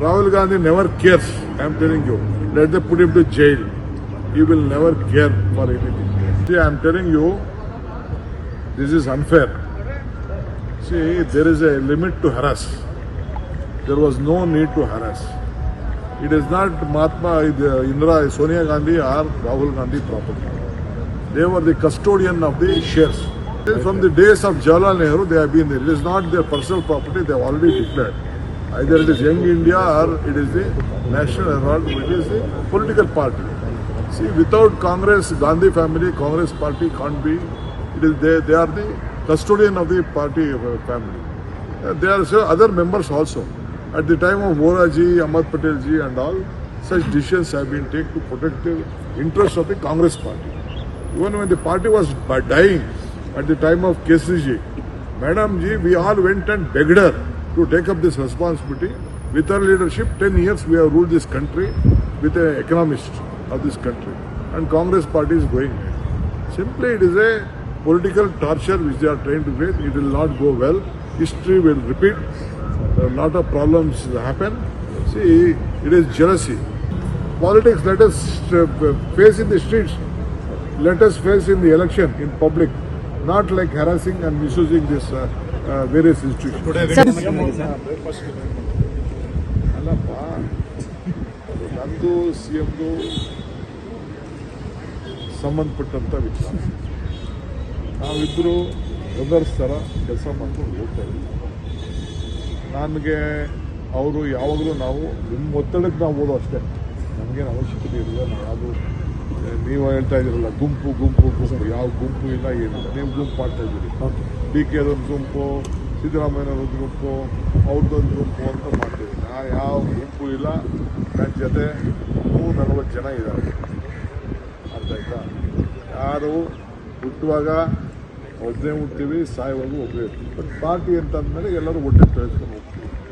Rahul Gandhi never cares. I am telling you. Let them put him to jail. He will never care for anything. See, I am telling you, this is unfair. See, there is a limit to harass. There was no need to harass. It is not Mahatma, Indira, Sonia Gandhi or Rahul Gandhi property. They were the custodian of the shares. From the days of Jawaharlal Nehru, they have been there. It is not their personal property, they have already declared. Either it is Young India or it is the National Herald, which is the political party. See, without Congress, Gandhi family, Congress party can't be. It is they, they are the custodian of the party uh, family. Uh, there are other members also. At the time of Moraji, Ahmad Patel ji and all, such decisions have been taken to protect the interests of the Congress party. Even when the party was dying at the time of Kesri Madam ji, we all went and begged her to take up this responsibility. With her leadership, 10 years we have ruled this country with an economist of this country. And Congress party is going ahead. Simply it is a political torture which they are trying to create. It will not go well. History will repeat. A lot of problems happen. See, it is jealousy. Politics let us uh, face in the streets. Let us face in the election in public. Not like harassing and misusing this uh, uh, various institutions. ಅಲ್ಲಪ್ಪ. ನಂದು C ಎಮ್ದು ಸಂಬಂಧಪಟ್ಟಂಥ ವಿಚಾರ. ನಾವಿಬ್ಬರು brothers ಥರ ಕೆಲಸ ಮಾಡ್ಕೊಂಡು ಹೋಗ್ತಾ ಇದ್ದೀವಿ. ನನಗೆ ಅವರು ಯಾವಾಗಲೂ ನಾವು ನಿಮ್ಮ ಒತ್ತಡಕ್ಕೆ ನಾವು ಓದೋ ಅಷ್ಟೇ. ನಮಗೇನು ಅವಶ್ಯಕತೆ ಇರಲಿಲ್ಲ ನಾವು ಯಾವುದು ನೀವು ಹೇಳ್ತಾ ಇದ್ದೀರಲ್ಲ ಗುಂಪು ಗುಂಪು ಗುಂಪು ಯಾವ ಗುಂಪು ಇಲ್ಲ ಏನಿಲ್ಲ ನೀವು ಗುಂಪು ಮಾಡ್ತಾ ಇದ್ದೀರಿ. ಡಿ ಕೆ ಅದೊಂದು ಗುಂಪು ಸಿದ್ದರಾಮಯ್ಯನವ್ರದ್ದು ಗುಂಪು ಅವ್ರದ್ದೊಂದು ಗುಂಪು ಅಂತ ಮಾಡ್ತೀವಿ. ನಾ ಯಾವ ಗುಂಪು ಇಲ್ಲ ನನ್ನ ಜೊತೆ ನೂರ ನಲ್ವತ್ತು ಜನ ಇದ್ದಾರೆ. ಅರ್ಥ ಆಯ್ತಾ? ಯಾರು ಹುಟ್ಟುವಾಗ ಒಬ್ಬನೇ ಹುಟ್ಟಿವಿ ಸಾಯುವಾಗ ಒಬ್ಬರೇ ಇರ್ತೀವಿ. ಬಟ್ ಪಾರ್ಟಿ ಅಂತ ಅಂದಮೇಲೆ ಎಲ್ಲರೂ ಒಟ್ಟಿಗೆ ಕಳಿಸ್ಕೊಂಡು ಹೋಗ್ತೀವಿ.